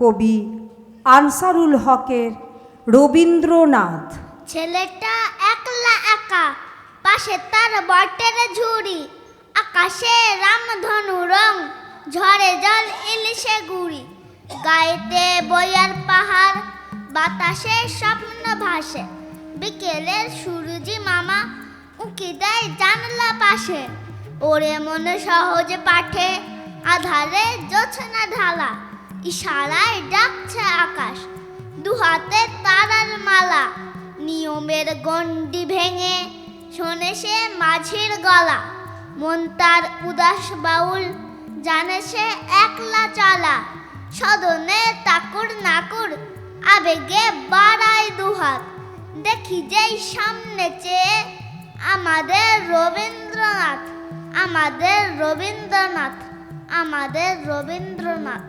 কবি আনসারুল হকের রবীন্দ্রনাথ। ছেলেটা একলা একা, পাশে তার বটের ঝুড়ি, আকাশে রামধনু রং, ঝড়ে জল ইলিশে গুড়ি। গায়েতে বইয়ার পাহাড়, বাতাসে স্বপ্ন ভাসে। বিকেলের সুরুজি মামা উকি দেয় জানলা পাশে। ওরে মনে সহজে পাঠে, আধারে জোছনা ঢালা। ইশারায় ডাকছে আকাশ। দুহাতে তারার মালা, নিয়মের গণ্ডি ভেঙে শোনে সে মাঝির গলা। মন তার উদাস বাউল, জানে সে একলা চালা। সদনে তাকুর নাকুর, আবেগে বাড়ায় দুহাত। দেখি যেই সামনে চেয়ে আমাদের রবীন্দ্রনাথ আমাদের রবীন্দ্রনাথ আমাদের রবীন্দ্রনাথ।